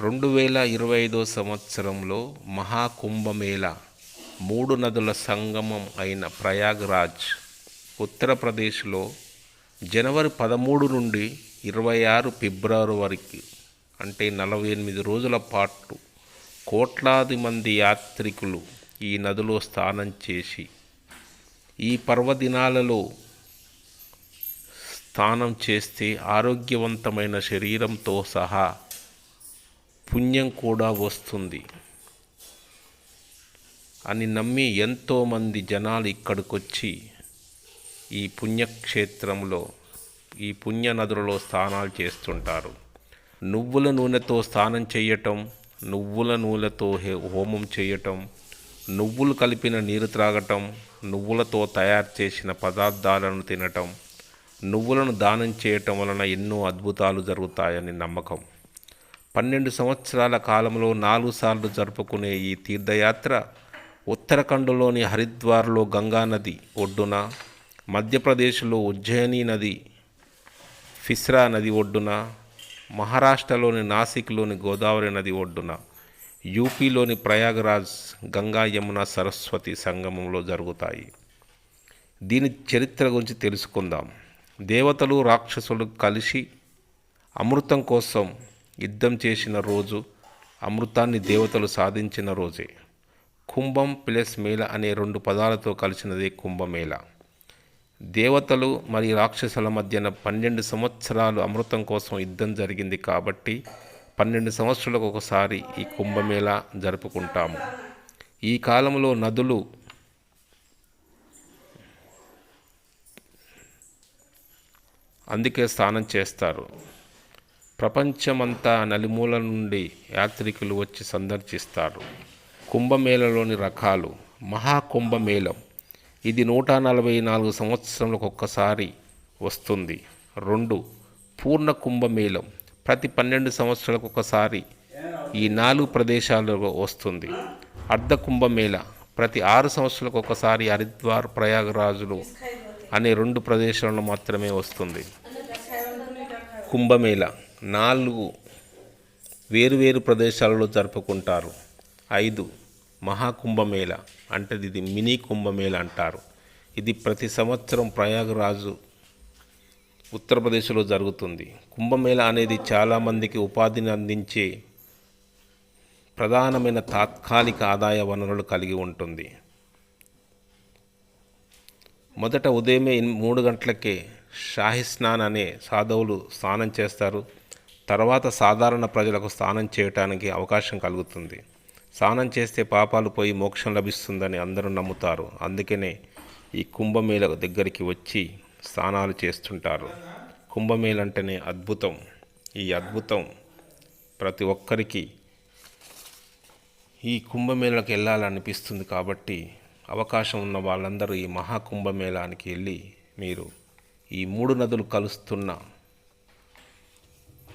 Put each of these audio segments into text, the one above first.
రెండు వేల ఇరవై ఐదో సంవత్సరంలో మహాకుంభమేళ మూడు నదుల సంగమం అయిన ప్రయాగ్రాజ్ ఉత్తరప్రదేశ్లో జనవరి పదమూడు నుండి ఇరవై ఆరు ఫిబ్రవరి వరకు అంటే నలభై ఎనిమిది రోజుల పాటు కోట్లాది మంది యాత్రికులు ఈ నదిలో స్నానం చేసి ఈ పర్వదినాలలో స్నానం చేస్తే ఆరోగ్యవంతమైన శరీరంతో సహా పుణ్యం కూడా వస్తుంది. అని నమ్మి ఎంతోమంది జనాలు ఇక్కడికొచ్చి ఈ పుణ్యక్షేత్రంలో ఈ పుణ్య నదులలో స్నానాలు చేస్తుంటారు. నువ్వుల నూనెతో స్నానం చేయటం నువ్వుల నూనెతో హే- హోమం చేయటం నువ్వులు కలిపిన నీరు త్రాగటం నువ్వులతో తయారు చేసిన పదార్థాలను తినటం నువ్వులను దానం చేయటం వలన ఎన్నో అద్భుతాలు జరుగుతాయని నమ్మకం. పన్నెండు సంవత్సరాల కాలంలో నాలుగు సార్లు జరుపుకునే ఈ తీర్థయాత్ర ఉత్తరాఖండ్లోని హరిద్వార్లో గంగా నది ఒడ్డున మధ్యప్రదేశ్లో ఉజ్జయిని నది ఫిస్రా నది ఒడ్డున మహారాష్ట్రలోని నాసిక్లోని గోదావరి నది ఒడ్డున యూపీలోని ప్రయాగరాజ్ గంగా యమున సరస్వతి సంగమంలో జరుగుతాయి. దీని చరిత్ర గురించి తెలుసుకుందాం. దేవతలు రాక్షసులు కలిసి అమృతం కోసం యుద్ధం చేసిన రోజు అమృతాన్ని దేవతలు సాధించిన రోజే. కుంభం ప్లస్ మేళ అనే రెండు పదాలతో కలిసినదే కుంభమేళ. దేవతలు మరియు రాక్షసుల మధ్యన పన్నెండు సంవత్సరాలు అమృతం కోసం యుద్ధం జరిగింది కాబట్టి పన్నెండు సంవత్సరాలకు ఒకసారి ఈ కుంభమేళ జరుపుకుంటాము. ఈ కాలంలో నదులు అందుకే స్నానం చేస్తారు. ప్రపంచమంతా నలుమూల నుండి యాత్రికులు వచ్చి సందర్శిస్తారు. కుంభమేళలోని రకాలు మహాకుంభమేళం. ఇది నూట నలభై నాలుగు సంవత్సరాలకు ఒక్కసారి వస్తుంది. రెండు పూర్ణ కుంభమేళం. ప్రతి పన్నెండు సంవత్సరాలకు ఒకసారి ఈ నాలుగు ప్రదేశాలలో వస్తుంది. అర్ధ కుంభమేళ. ప్రతి ఆరు సంవత్సరాలకు ఒకసారి హరిద్వార్ ప్రయాగరాజులు అనే రెండు ప్రదేశాలలో మాత్రమే వస్తుంది. కుంభమేళ. నాలుగు వేరువేరు ప్రదేశాలలో జరుపుకుంటారు. ఐదు మహాకుంభమేళ అంటే ఇది మినీ కుంభమేళ అంటారు. ఇది ప్రతి సంవత్సరం ప్రయాగరాజు ఉత్తరప్రదేశ్లో జరుగుతుంది. కుంభమేళ అనేది చాలామందికి ఉపాధిని అందించే ప్రధానమైన తాత్కాలిక ఆదాయ వనరులు కలిగి ఉంటుంది. మొదట ఉదయమే మూడు గంటలకే షాహి స్నాన్ అనే సాధవులు స్నానం చేస్తారు. తర్వాత సాధారణ ప్రజలకు స్నానం చేయటానికి అవకాశం కలుగుతుంది. స్నానం చేస్తే పాపాలు పోయి మోక్షం లభిస్తుందని అందరూ నమ్ముతారు. అందుకనే ఈ కుంభమేళ దగ్గరికి వచ్చి స్నానాలు చేస్తుంటారు. కుంభమేళ అంటేనే అద్భుతం. ఈ అద్భుతం ప్రతి ఒక్కరికి ఈ కుంభమేళకు వెళ్ళాలనిపిస్తుంది కాబట్టి అవకాశం ఉన్న వాళ్ళందరూ ఈ మహాకుంభమేళానికి వెళ్ళి మీరు ఈ మూడు నదులు కలుస్తున్న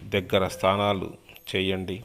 దగ్గర స్నానాలు చేయండి.